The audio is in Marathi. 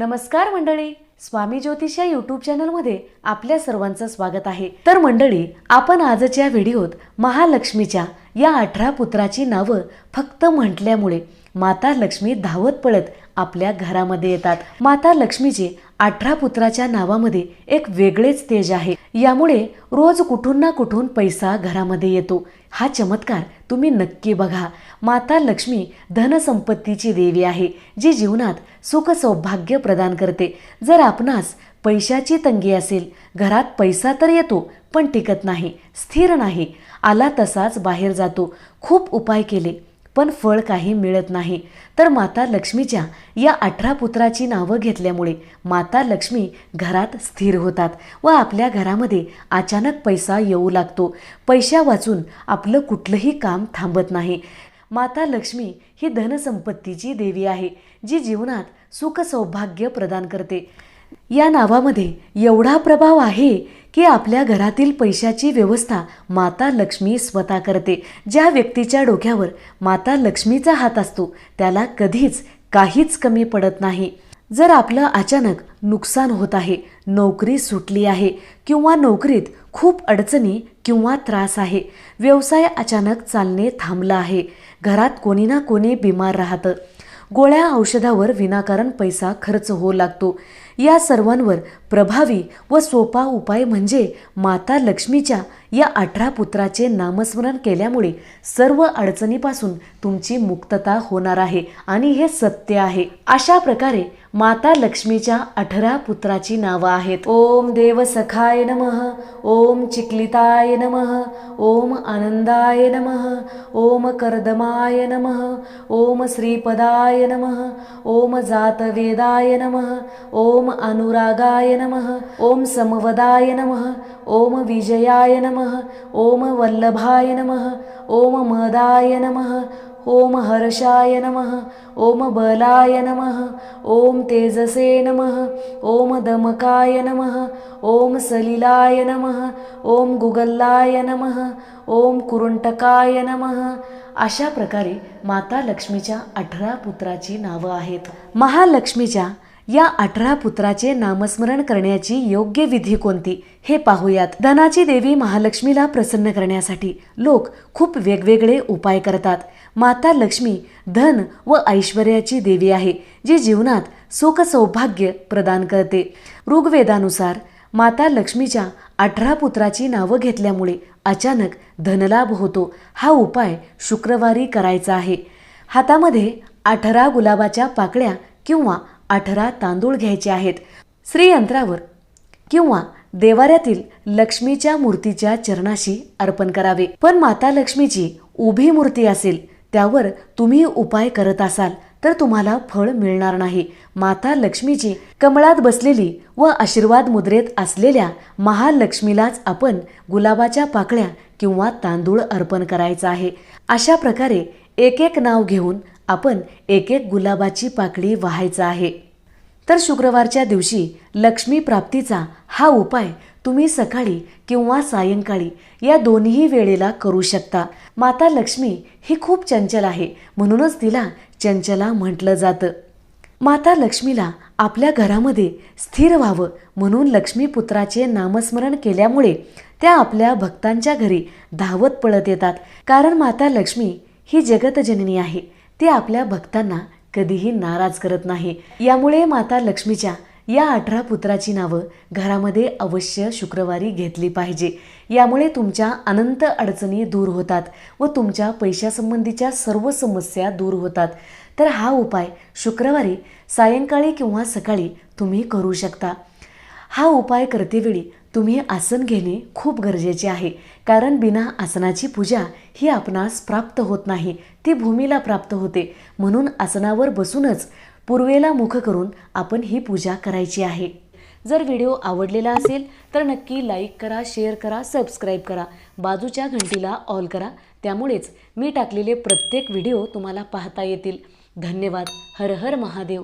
नमस्कार मंडळी स्वामी ज्योतिष या यूट्यूब चॅनलमध्ये आपल्या सर्वांचं स्वागत आहे. तर मंडळी आपण आजच्या व्हिडिओत महालक्ष्मीच्या या अठरा पुत्राची नावं फक्त म्हटल्यामुळे माता लक्ष्मी धावत पळत आपल्या घरामध्ये येतात. माता लक्ष्मीचे अठरा पुत्राच्या नावामध्ये एक वेगळेच तेज आहे. यामुळे रोज कुठून ना कुठून पैसा घरामध्ये येतो. हा चमत्कार तुम्ही नक्की बघा. माता लक्ष्मी धनसंपत्तीची देवी आहे जी जीवनात सुख सौभाग्य प्रदान करते. जर आपणास पैशाची तंगी असेल घरात पैसा तर येतो पण टिकत नाही स्थिर नाही आला तसाच बाहेर जातो. खूप उपाय केले. पण फळ काही मिळत नाही. तर माता लक्ष्मीच्या या अठरा पुत्राची नावं घेतल्यामुळे माता लक्ष्मी घरात स्थिर होतात व आपल्या घरामध्ये अचानक पैसा येऊ लागतो. पैशा वाचून आपलं कुठलंही काम थांबत नाही. माता लक्ष्मी ही धनसंपत्तीची देवी आहे जी जीवनात सुख सौभाग्य प्रदान करते. या नावामध्ये एवढा प्रभाव आहे की आपल्या घरातील पैशाची व्यवस्था माता लक्ष्मी स्वतः करते. ज्या व्यक्तीच्या डोक्यावर माता लक्ष्मीचा हात असतो त्याला कधीच काहीच कमी पडत नाही. जर आपलं अचानक नुकसान होत आहे नोकरी सुटली आहे किंवा नोकरीत खूप अडचणी किंवा त्रास आहे व्यवसाय अचानक चालणे थांबला आहे घरात कोणी ना कोणी बिमार राहतं. गोळ्या औषधावर विनाकारण पैसा खर्च होऊ लागतो. या सर्वांवर प्रभावी व सोपा उपाय म्हणजे माता लक्ष्मीच्या या अठरा पुत्राचे नामस्मरण केल्यामुळे सर्व अडचणीपासून तुमची मुक्तता होणार आहे आणि हे सत्य आहे. अशा प्रकारे माता लक्ष्मीच्या अठरा पुत्राची नावं आहेत. ओम देव सखाय नमः ओम चिकलिताय नमः ओम आनंदाय नमः ओम कर्दमाय नमः ओम श्रीपदाय नमः ओम जातवेदाय नमः ओम अनुरागाय नमः ओम समवदाय नमः ओम विजयाय नमः ओम वल्लभाय नमः। ओम मदाय नमः। ओम हर्षाय नमः। ओम बलाय नमः। ओम तेजसे नमः। ओम दमकाय नमः। ओम सलिलाय नमः। ओम गुगल्लाय नमः। ओम कुरुंटकाय नमः। अशा प्रकारे माता लक्ष्मीच्या अठरा पुत्राची नावं आहेत. महालक्ष्मीच्या या अठरा पुत्राचे नामस्मरण करण्याची योग्य विधी कोणती? हे पाहूयात. धनाची देवी महालक्ष्मीला प्रसन्न करण्यासाठी लोक खूप वेगवेगळे उपाय करतात. माता लक्ष्मी धन व ऐश्वर्याची देवी आहे जी जीवनात सुख सौभाग्य प्रदान करते. ऋग्वेदानुसार माता लक्ष्मीच्या अठरा पुत्राची नावं घेतल्यामुळे अचानक धनलाभ होतो. हा उपाय शुक्रवारी करायचा आहे. हातामध्ये अठरा गुलाबाच्या पाकळ्या किंवा अठरा तांदूळ घ्यायचे आहेत. श्रीयंत्रावर किंवा देवाऱ्यातील लक्ष्मीच्या मूर्तीच्या चरणाशी अर्पण करावे. पण माता लक्ष्मीची उभी मूर्ती असेल त्यावर तुम्ही उपाय करत असाल तर तुम्हाला फळ मिळणार नाही. माता लक्ष्मीची कमळात बसलेली व आशीर्वाद मुद्रेत असलेल्या महालक्ष्मीलाच आपण गुलाबाच्या पाकळ्या किंवा तांदूळ अर्पण करायचा आहे. अशा प्रकारे एक एक नाव घेऊन आपण एक एक गुलाबाची पाकळी व्हायचा आहे. तर शुक्रवारच्या दिवशी लक्ष्मी प्राप्तीचा हा उपाय तुम्ही सकाळी किंवा सायंकाळी या दोन्ही वेळेला करू शकता. माता लक्ष्मी ही खूप चंचल आहे म्हणूनच तिला चंचला म्हटलं जातं. माता लक्ष्मीला आपल्या घरामध्ये स्थिर व्हावं म्हणून लक्ष्मीपुत्राचे नामस्मरण केल्यामुळे त्या आपल्या भक्तांच्या घरी धावत पळत येतात. कारण माता लक्ष्मी ही जगतजननी आहे. ती आपल्या भक्तांना कधीही नाराज करत नाही. यामुळे माता लक्ष्मीच्या या अठरा पुत्राची नावं घरामध्ये अवश्य शुक्रवारी घेतली पाहिजे. यामुळे तुमच्या अनंत अडचणी दूर होतात व तुमच्या पैशासंबंधीच्या सर्व समस्या दूर होतात. तर हा उपाय शुक्रवारी सायंकाळी किंवा सकाळी तुम्ही करू शकता. हा उपाय करतेवेळी तुम्ही आसन घेणे खूप गरजेचे आहे कारण बिना आसनाची पूजा ही आपणास प्राप्त होत नाही ती भूमीला प्राप्त होते. म्हणून आसनावर बसूनच पूर्वेला मुख करून आपण ही पूजा करायची आहे. जर व्हिडिओ आवडलेला असेल तर नक्की लाईक करा शेअर करा सबस्क्राईब करा. बाजूच्या घंटीला ऑल करा. त्यामुळेच मी टाकलेले प्रत्येक व्हिडिओ तुम्हाला पाहता येतील. धन्यवाद. हर हर महादेव.